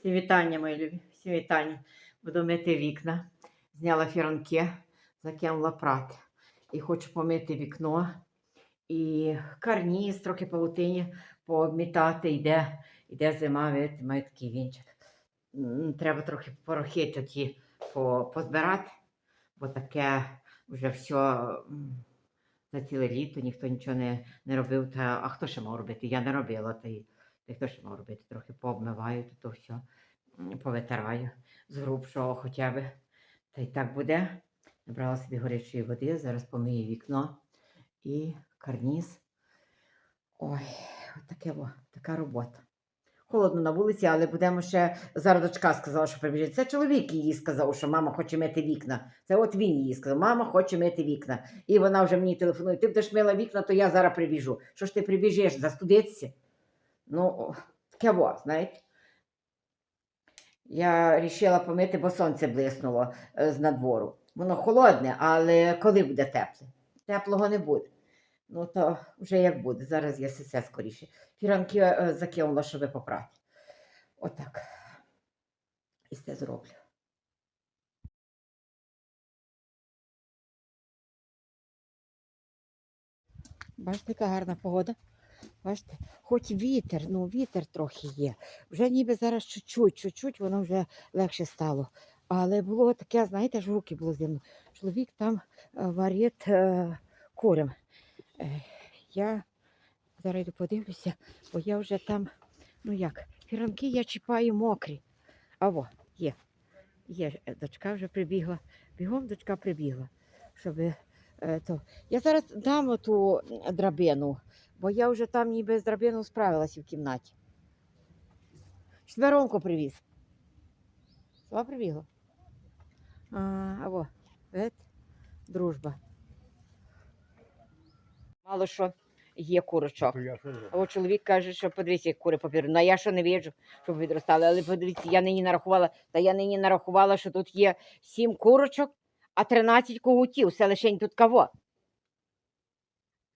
Всі вітання, мої любі, всі вітання. Буду мити вікна. Зняла фіранки, закинула прати. І хочу помити вікно. І карніз, трохи павутині пообмітати. Йде, йде зима, видите, маю такий вінчик. Треба трохи порохи тоді позбирати, бо таке вже все за ціле літо ніхто нічого не, не робив. Та, а хто ще мав робити? Я не робила. Та й, й хто ще мав робити? Трохи пообмиваю, то, то все повитираю з грубшого хоча б. Та й так буде. Набрала собі горячої води, зараз помию вікно і карніз. Ой, от така робота. Холодно на вулиці, але будемо ще. Зараз дочка сказала, що прибіжить. Це чоловік їй сказав, що мама хоче мити вікна. Це от він їй сказав, мама хоче мити вікна. І вона вже мені телефонує: ти будеш мила вікна, то я зараз прибіжу. Що ж ти прибіжиш, застудитися? Ну, таке знаєте. Я вирішила помити, бо сонце блиснуло е, з надвору. Воно холодне, але коли буде тепле? Теплого не буде. Ну, то вже як буде. Зараз я все скоріше. Фіранки е, закинула, щоб попрати. Отак. І все зроблю. Бачите, яка гарна погода. Бачите, хоч вітер, ну вітер трохи є. Вже ніби зараз чуть-чуть, чуть-чуть воно вже легше стало. Але було таке, знаєте, аж руки було зимно. Чоловік там е, варить е, курям. Е, я зараз йду подивлюся, бо я вже там, ну як, фіранки я чіпаю мокрі. А во, є. Є, е, дочка вже прибігла. Бігом дочка прибігла. Щоб, то. Я зараз дам оту драбину, бо я вже там ніби з драбиною справилася в кімнаті. Четверонку привіз. Сама прибігла. А, а во, дружба. Мало що є курочок. То я що зроблю? А от чоловік каже, що подивіться, як кури папір. Ну, а я що не бачу, щоб відростали. Але подивіться, я нині нарахувала, та я нині нарахувала, що тут є сім курочок, а 13 когутів. Все лишень тут кого?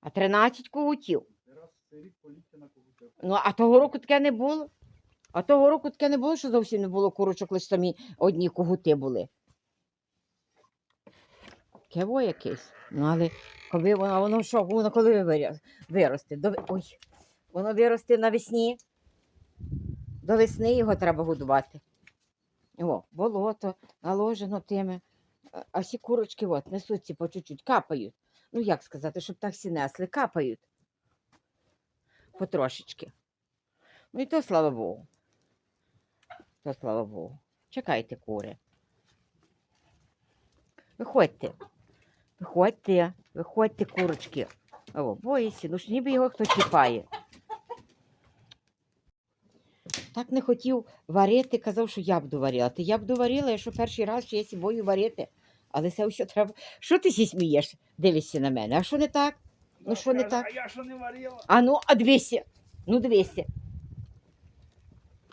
А 13 когутів. Раз цей рік поліття на когось. Ну, а того року таке не було. А того року таке не було, що зовсім не було курочок, лише самі одні когути були. Кево якесь. Ну, але коли воно, воно що, воно коли виросте? До, ой, воно виросте навесні. До весни його треба годувати. О, болото наложено тими. А- всі курочки от, несуться по чуть-чуть, капають. Ну, як сказати, щоб так всі несли, капають. Потрошечки. Ну і то слава Богу. То слава Богу. Чекайте, кури. Виходьте. Виходьте, виходьте, курочки. О, боїся, ну ж ніби його хто чіпає. Так не хотів варити, казав, що я буду варила. Ти я буду варила, я що перший раз, що я сібою варити. Але це все треба. Що ти сі смієш? Дивишся на мене. А що не так? Ну, що не так? А я що не варила? А ну, а дивися. Ну, дивися.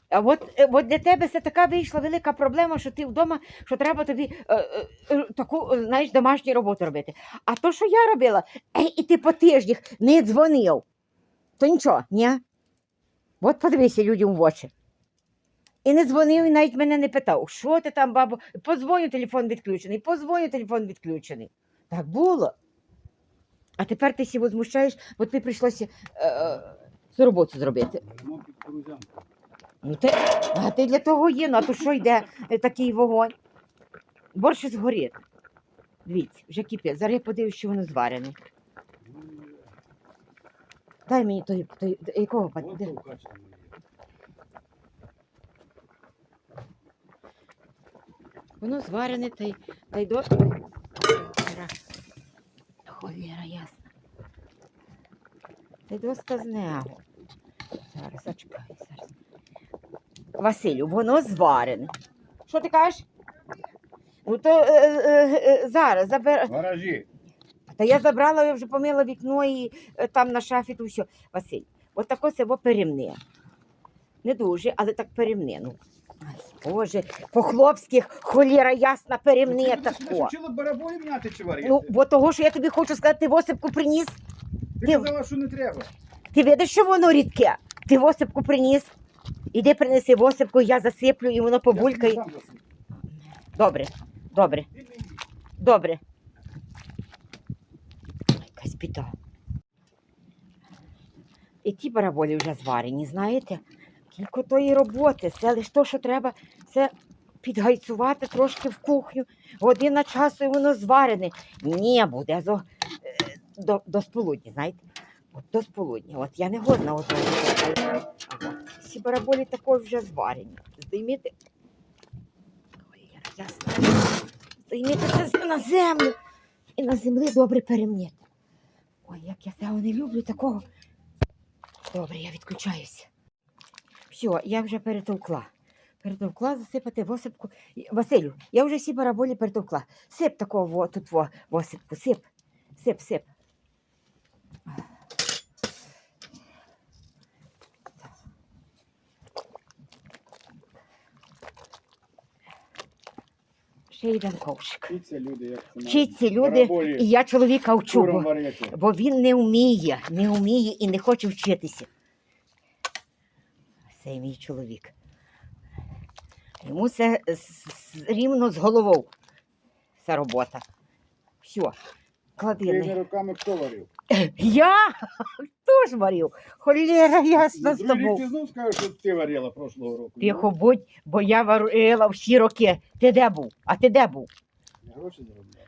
А от, е, от для тебе це така вийшла велика проблема, що ти вдома, що треба тобі е, е, е, таку, е, знаєш, домашню роботу робити. А то, що я робила, е, і ти по тижнях не дзвонив, то нічого, ні? От подивися людям в очі. І не дзвонив, і навіть мене не питав, що ти там, бабу, позвоню, телефон відключений, позвоню, телефон відключений. Так було. А тепер ти сі возмущаєш, бо тобі прийшлося е, е, цю роботу зробити. Ну, ти, а ти для того є, ну а то що йде е, такий вогонь? Борщ згорить. Дивіться, вже кипить. Зараз я подивлюсь, що воно зварене. Дай мені той, той, якого де? то в качестві є. Воно зварене, та й, та й до. Холєра, ясна. Та й з. Зараз, зачекай, зараз. Василю, воно зварене. Що ти кажеш? Ну то е, е, е, зараз забер. Гаражі. Та я забрала, я вже помила вікно і е, там на шафі то все. Василь, от тако село перемне. Не дуже, але так перемне. Ну. Боже, по-хлопськи холєра ясна перемне Ти тако. вчила барабої міняти чи варити? Ну, бо того, що я тобі хочу сказати, ти восипку приніс. ти ти- казала, що не треба. Ти видиш, що воно рідке? Ти восипку приніс. Іди принеси восипку, я засиплю і воно побулькає. Добре, добре, Ти добре. Якась біда. І ті бараболі вже зварені, знаєте? Кілько тої роботи, це лише то, що треба, це підгайцювати трошки в кухню. Година часу і воно зварене. Ні, буде е, до, до сполудня, знаєте? От до сполудня. От я не годна от. Всі бараболі також вже зварені. Здійміти. Ой, ясно. Здіймітися з- на землю. І на землі добре перемніти. Ой, як я цього не люблю такого. Добре, я відключаюся. Все, я вже перетовкла. Перетовкла засипати восипку. Василю, я вже всі бараболі перетовкла. Сип такого тут во, восипку, сип. Сип, сип. Ще йдемо ковшик. Вчіться люди, як це Вчіться люди, Бараболі і я чоловіка вчу, бо, варити. бо він не вміє, не вміє і не хоче вчитися. Це мій чоловік. Йому це рівно з головою. Ця робота. Все. Клади. Не- руками хто варив? Я? Хто ж варив? Холєра ясна На з тобою. ти знов скажеш, що ти варила прошлого року. Тихо будь, бо я варила всі роки. Ти де був? А ти де був? Я гроші.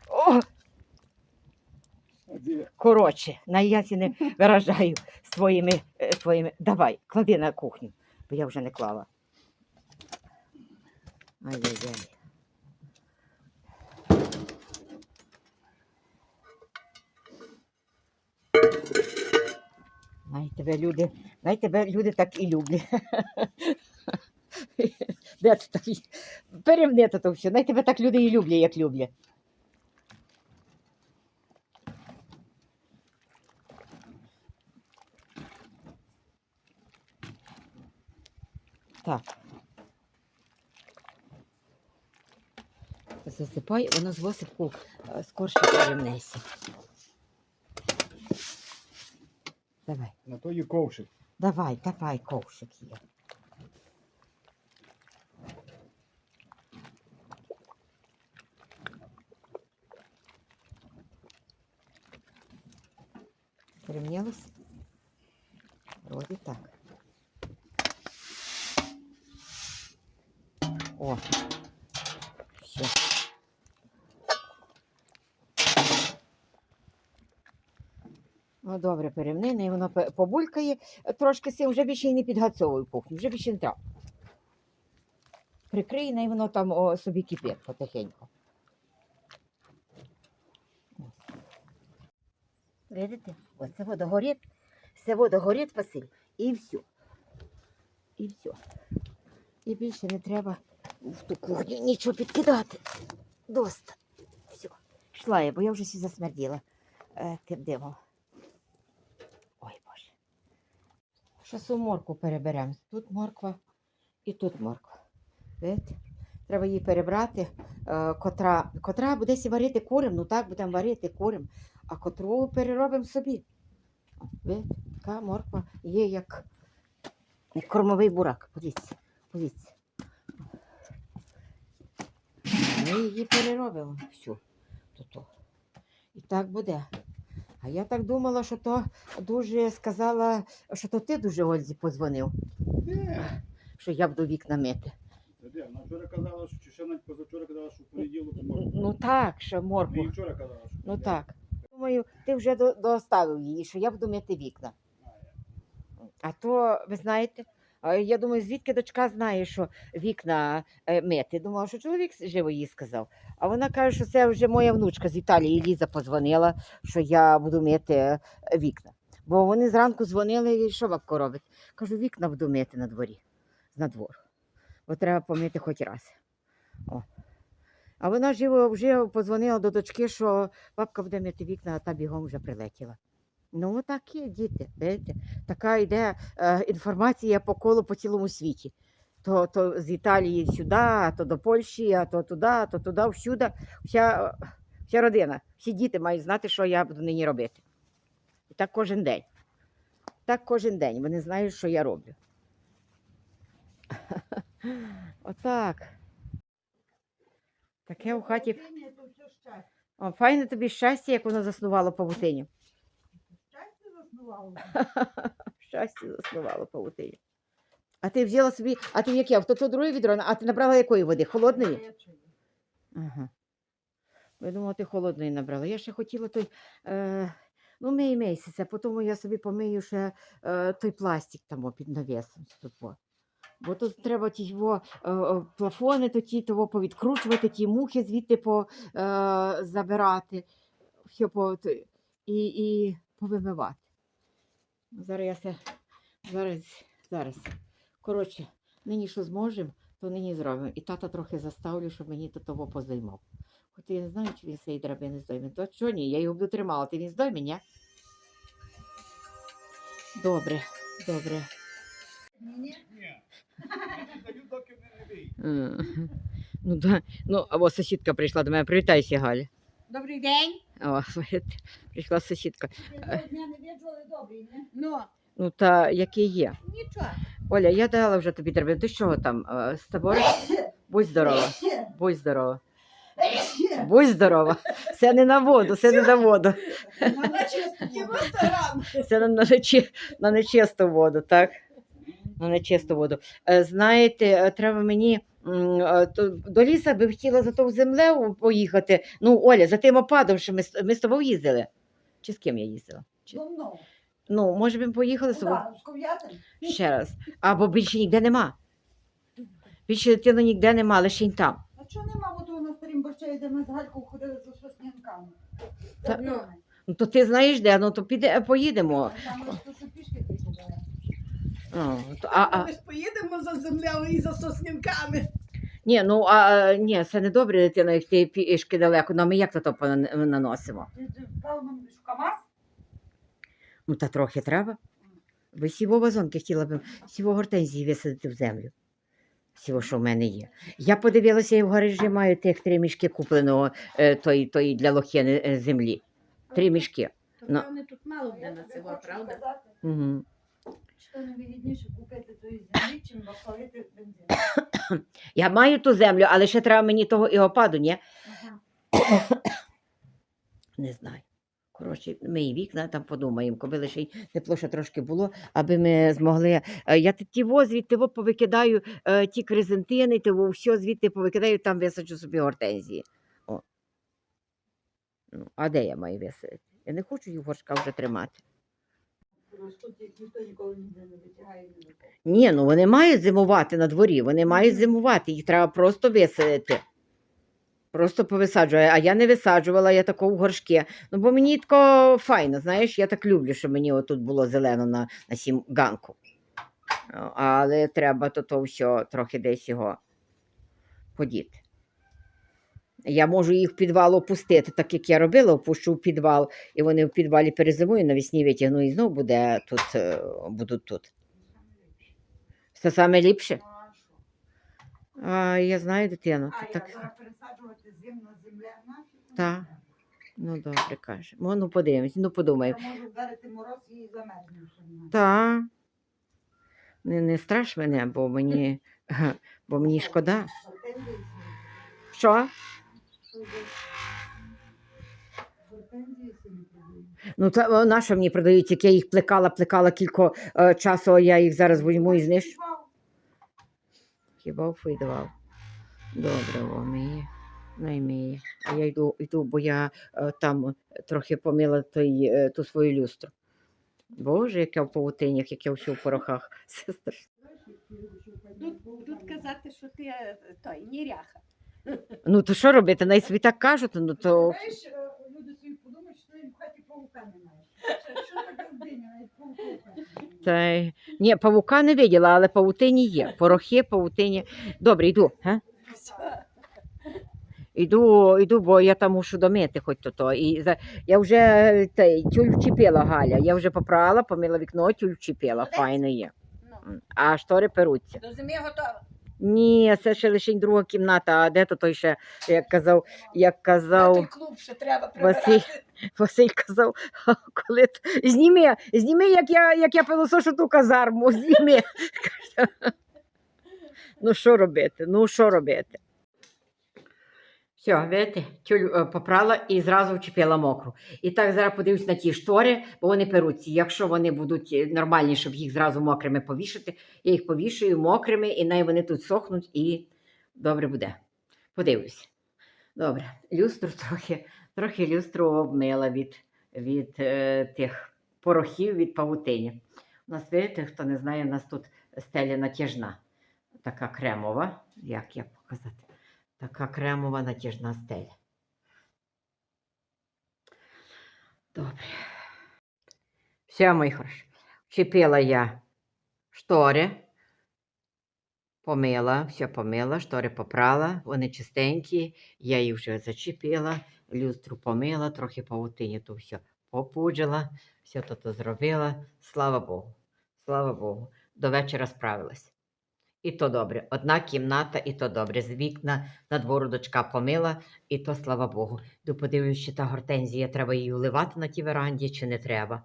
О, коротше, на ясі не виражаю своїми, е, своїми. Давай, клади на кухню, бо я вже не клала. Ай-яй-яй. Най тебе люди, най тебе люди так і люблять. Де ти так? Перемни то все. Най тебе так люди і люблять, як люблять. Так. Засипай, воно з восипку е, скорше перемнеться. Давай, На то є ковшик. давай, давай, ковшик є. Перемнялось? Вроде так. О, все. Ну, добре, перемнини, і воно побулькає. Трошки сим вже більше і не підгацьовуй кухню, вже більше не треба. Прикрий, і воно там о, собі кипить потихеньку. Видите? Оце водогорить, це водогорить, Василь, і все. І все. І більше не треба в ту кухню нічого підкидати. Доста. Все. Йшла я, бо я вже всі засмерділа е, тим димом. Ой Боже. Щас морку переберемо. Тут морква і тут морква. Видите? Треба її перебрати, е, котра, котра буде сі варити курем, ну так будемо варити курем, а котру переробимо собі. Видите? Така морква є як, як кормовий бурак. Подивіться, подивіться. Ми її переробимо всю. То-то. І так буде. А я так думала, що то дуже сказала, що то ти дуже Ользі позвонив, Де? що я буду вікна мити. Та Де? Вона вчора казала, що чи ще навіть позавчора казала, що в понеділок можна. Ну так, що морку. Мені вчора казала, що. Ну так. Думаю, ти вже до- доставив її, що я буду мити вікна. А то, ви знаєте, я думаю, звідки дочка знає, що вікна е, мити. Думала, що чоловік живо їй сказав. А вона каже, що це вже моя внучка з Італії Ліза позвонила, що я буду мити е, вікна. Бо вони зранку дзвонили, і що бабко робить? Кажу, вікна буду мити на дворі, на двору. Бо треба помити хоч раз. О. А вона живо вже позвонила до дочки, що бабка буде мити вікна, а та бігом вже прилетіла. Ну, так є, діти. Видите? Така йде е, інформація по колу по цілому світі. То, то з Італії сюди, а то до Польщі, а то туди, а то туди, всюди. Вся, вся родина, всі діти мають знати, що я буду нині робити. І так кожен день. Так кожен день. Вони знають, що я роблю. Отак. Таке у хаті. О, файне тобі щастя, як воно заснувало павутині. Заснувало. Щастя заснувало павутині. А ти взяла собі, а ти яке? То, то друге відро, а ти набрала якої води? Холодної? Гарячої. Ага. Я думала, ти холодної набрала. Я ще хотіла той. Е, ну, мий місяця, потім я собі помию ще е, той пластик там під навісом. Бо тут треба ті його, е, е, плафони то ті, того повідкручувати, ті мухи звідти по, е, забирати, все по, і, і повимивати. Зараз я се, зараз, зараз. Коротше, нині що зможемо, то нині зробимо. І тата трохи заставлю, щоб мені то того позаймав. Хоч я не знаю, чи він цієї драбини здойме. То що ні, я його буду тримала. Ти він здойме, ні? Добре, добре. Ні. Я Ну, да. ну, або сусідка прийшла до мене. Привітайся, Галя. Добрий день. О, прийшла сусідка. Дня не? Ну, Ну, та який є. нічого. Оля, я дала вже тобі драбину. Ти що там? е, З тобою? Будь здорова. Будь здорова. Будь здорова. Це не на воду, це не на воду. Це на, на, нечи- на нечисту воду, так? На нечисту воду. Е, Знаєте, е, треба мені м, е, то- до ліса би хотіла за ту землею поїхати. Ну, Оля, за тим опадом, що ми, з- ми з тобою їздили. Чи з ким я їздила? Чи- Давно. Ну, може, б ми поїхали з Куди? З Ков'ятин? ще раз. Або більше ніде нема. Більше дитину ніде нема, лише й там. А чого нема, от на старім борщаї, де ми з Галькою ходили за соснянками? Та- Ну, то ти знаєш де, ну то піде, поїдемо. Там що пішки а, а, Ми ж поїдемо за землею і за соснянками. ні, ну а ні, це не добре, дитина, як ти пішки далеко. Ну, а ми як то то наносимо? Ти ти, певно, що КамАЗ? Ну, та трохи треба. Ви сіво вазонки хотіла б сіво гортензії висадити в землю. Сіво, що в мене є. Я подивилася, я в гаражі маю тих три мішки купленого е, тої, тої для лохини е, землі. Три мішки. То Ну. певне тут мало буде на цього, правда? Угу. Що найвигідніше купити тої землі, чим палити бензин. Я маю ту землю, але ще треба мені того і опаду, ні? Ага. Не знаю. Коротше, ми і вікна там подумаємо, коли лише й тепло ще трошки було, аби ми змогли. е, Я ті- ті во звідти повикидаю е, ті кризентини, ті во все звідти повикидаю, там висаджу собі гортензії. О. Ну, а де я маю висадити? Я не хочу їх в горшка вже тримати. Ні, ну вони мають зимувати на дворі, вони мають зимувати, їх треба просто висадити. Просто повисаджую. А я не висаджувала, я тако в горшки. Ну, бо мені тако файно, знаєш, я так люблю, щоб мені отут було зелено на, на сім ганку. Але треба то, то все трохи десь його подіти. Я можу їх в підвал опустити, так як я робила, опущу в підвал, і вони в підвалі перезимують, навесні витягну і знову буде тут, е, будуть тут. Це саме ліпше. Ну, а я знаю дитину. А, то я пересаджувати зим на землі, нафіг? Та. Ну, добре, каже. Ну, ну подивимось, ну подумаємо. Я можу вдарити мороз і замерзну. що немає. Та. Не, не страш мене, бо мені, бо мені шкода. Що? Ну, та на що мені продають, як я їх плекала, плекала кілько е, часу, а я їх зараз візьму і знищу. Хіба вфидував. Добре, о, миє. Наймиє. А я йду, йду бо я е, там трохи помила той, е, ту свою люстру. Боже, яке в павутинях, яке все в порохах. Це страшно. Тут, тут казати, що ти е, той ніряха. Ну, то що робити? Най собі так кажуть, ну то. Знаєш, е, люди собі подумають, що ти в хаті паука немає. Що- Що таке здиня, навіть паука в хаті немає. Та... Ні, павука не виділа, але павутині є. Порохи, павутині. Добре, йду. Га? Іду, іду, бо я там мушу домити хоч то. то. І за... Я вже та, тюль вчепила Галя. Я вже попрала, помила вікно, тюль вчепила. Файно є. Ну. А штори перуться. до зими готова. Ні, це ще лише друга кімната, а де то той ще, як казав, як А той казав. клуб ще треба Василь. прибирати. Василь казав, коли зніми, зніми, як я, як я пилосошу ту казарму, зніми. Ну що робити? Ну що робити? Все, видите, тюль е, попрала і зразу вчепила мокру. І так зараз подивлюсь на ті штори, бо вони перуться. Якщо вони будуть е, нормальні, щоб їх зразу мокрими повішати, я їх повішую мокрими, і най вони тут сохнуть, і добре буде. Подивлюсь. Добре, люстру трохи, трохи люстру обмила від, від е, тих порохів від павутині. У нас, видите, хто не знає, у нас тут стеля натяжна. Така кремова, як я показати? Така кремова натяжна стеля. Добре. Все, мої хороші. Вчепила я штори, помила, все помила, штори попрала, вони чистенькі, я їх вже зачепила, люстру помила, трохи павутині то все попуджила, все то, то зробила. Слава Богу. Слава Богу. До вечора справилась. І то добре. Одна кімната, і то добре. З вікна на двору дочка помила, і то слава Богу. Ду подивлюсь, чи та гортензія треба її вливати на тій веранді, чи не треба.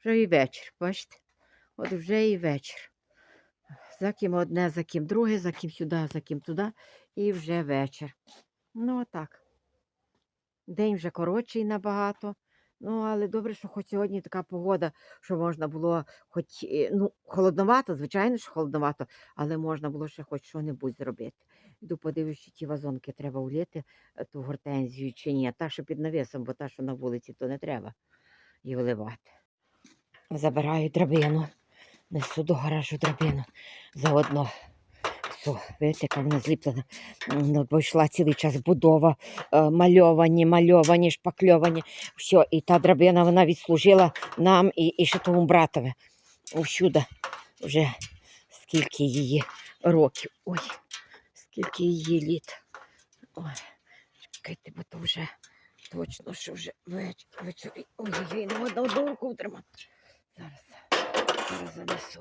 Вже і вечір, бачите? От вже і вечір. За ким одне, за ким друге, за ким сюди, за ким туди, і вже вечір. Ну, отак. День вже коротший набагато. Ну, але добре, що хоч сьогодні така погода, що можна було, хоч е, ну, холодновато, звичайно, що холодновато, але можна було ще хоч що-небудь зробити. Йду подивлюсь, ті вазонки треба улити, е, ту гортензію чи ні. Та, що під навісом, бо та, що на вулиці, то не треба її вливати. Забираю драбину, несу до гаражу драбину заодно. Все, видите, яка вона зліплена. М, Ну, бо йшла цілий час будова, е, мальовані, мальовані, шпакльовані. Все, і та драбина вона відслужила нам і, і ще тому братове. Усюди вже скільки її років. Ой, скільки її літ. Ой, чекайте, бо то вже точно, що вже веч, вечорі. Ой-ой-ой, не одну руку втримати. Зараз, зараз занесу.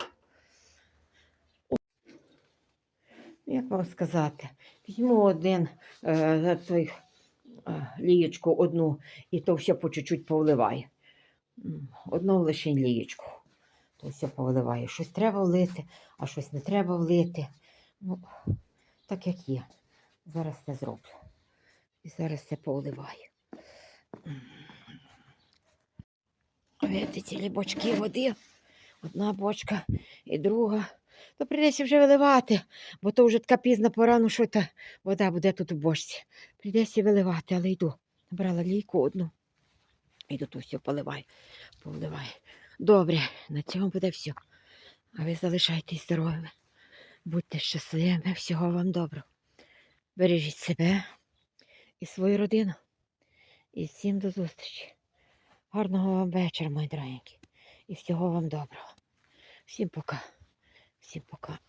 Як вам сказати? Візьму один е, той е, лієчку одну і то все по чуть-чуть повливаю. Одну лише лієчку. То все повливаю. Щось треба влити, а щось не треба влити. Ну, так як є. Зараз це зроблю. І зараз це повливаю. Видите, ці бочки води. Одна бочка і друга. То прийдеться вже виливати, бо то вже така пізна пора, ну що та вода буде тут у бочці. Прийдеться виливати, але йду. Набрала лійку одну. Йду тут все поливаю, поливаю. Добре, на цьому буде все. А ви залишайтесь здоровими. Будьте щасливими, всього вам доброго. Бережіть себе і свою родину. І всім до зустрічі. Гарного вам вечора, мої дорогенькі. І всього вам доброго. Всім пока. Всім пока.